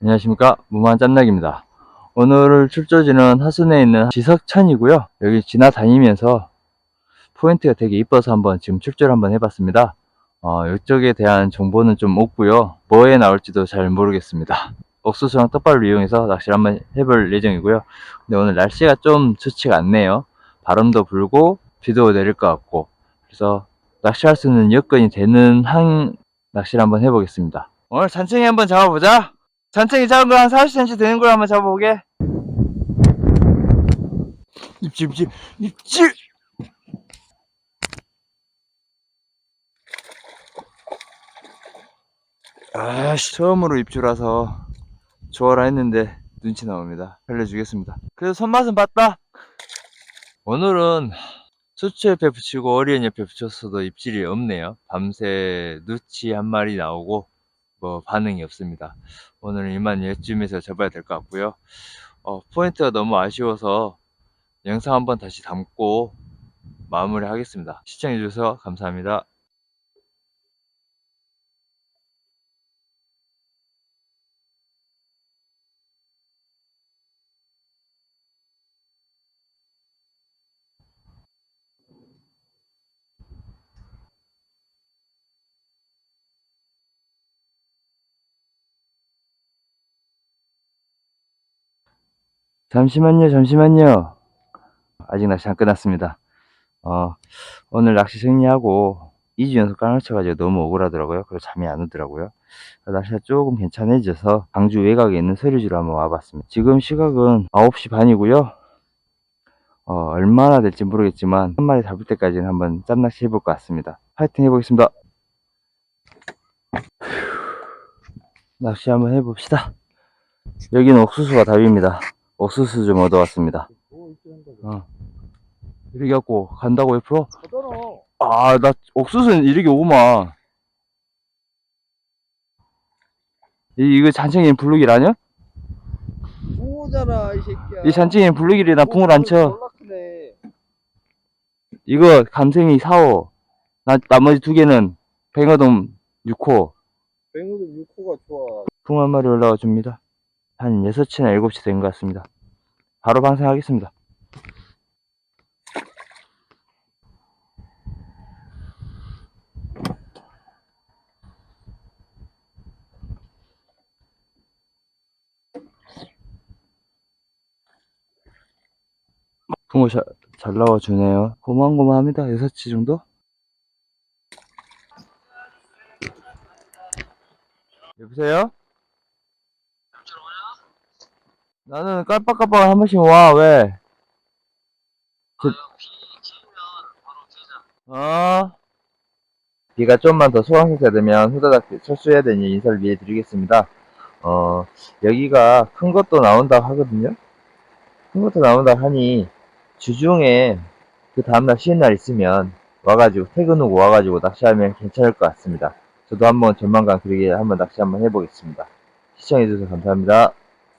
안녕하십니까? 무한 짬nak입니다. 오늘 출조지는 하순에 있는 지석천이고요. 여기 지나다니면서 포인트가 되게 이뻐서 한번 지금 출조를 한번 해봤습니다. 어, 이쪽에 대한 정보는 좀 없고요. 뭐에 나올지도 잘 모르겠습니다. 옥수수랑 떡발을 이용해서 낚시를 한번 해볼 예정이고요. 근데 오늘 날씨가 좀 좋지가 않네요. 바람도 불고 비도 내릴 것 같고. 그래서 낚시할 수 있는 여건이 되는 한 낚시를 한번 해보겠습니다. 오늘 잔챙이 한번 잡아보자 잔챙이 작은 거한 40cm 되는 걸 한번 잡아보게. 입질, 입질, 입질! 아씨, 처음으로 입질와서 좋아라 했는데 눈치 나옵니다. 살려주겠습니다. 그래도 손맛은 봤다! 오늘은 수초 옆에 붙이고 어리엔 옆에 붙였어도 입질이 없네요. 밤새 누치 한 마리 나오고 뭐 반응이 없습니다. 오늘은 이만 얘쯤에서 잡아야 될 것 같고요. 어, 포인트가 너무 아쉬워서 영상 한번 다시 담고 마무리 하겠습니다. 시청해주셔서 감사합니다. 잠시만요, 잠시만요. 아직 낚시 안 끝났습니다. 어, 오늘 낚시 승리하고 2주 연속 깡을 쳐가지고 너무 억울하더라고요. 그래서 잠이 안 오더라고요. 날씨가 조금 괜찮아져서 광주 외곽에 있는 서류지로 한번 와봤습니다. 지금 시각은 9시 반이고요. 어, 얼마나 될지 모르겠지만 한 마리 잡을 때까지는 한번 짬낚시 해볼 것 같습니다. 파이팅 해보겠습니다. 낚시 한번 해봅시다. 여기는 옥수수가 답입니다. 옥수수 좀 얻어왔습니다. 어. 이렇게 갖고 간다고 옆으로? 가잖아. 아, 나 옥수수는 이렇게 오구만. 이, 이거 잔챙이는 블루길 아니야? 붕어잖아, 이 새끼야. 이 잔챙이는 블루길이 나 붕을 안 쳐. 이거 감생이 4호. 나, 나머지 두 개는 뱅어돔 6호. 뱅어도 6호가 좋아. 붕한 마리 올라와 줍니다. 한 6시나 7시 된 것 같습니다. 바로 방생하겠습니다. 붕어 잘, 잘 나와주네요. 고만고만합니다. 6시 정도? 여보세요? 나는 깜빡깜빡 한 번씩 와, 왜? 그... 어? 비가 좀만 더 소강세가 되면 후다닥 철수해야 되니 인사를 미리 드리겠습니다. 어, 여기가 큰 것도 나온다 하거든요? 큰 것도 나온다 하니, 주중에 그 다음날 쉬는 날 있으면 와가지고, 퇴근 후고 와가지고 낚시하면 괜찮을 것 같습니다. 저도 한번 전망감 그리게 한번 낚시 한번 해보겠습니다. 시청해주셔서 감사합니다.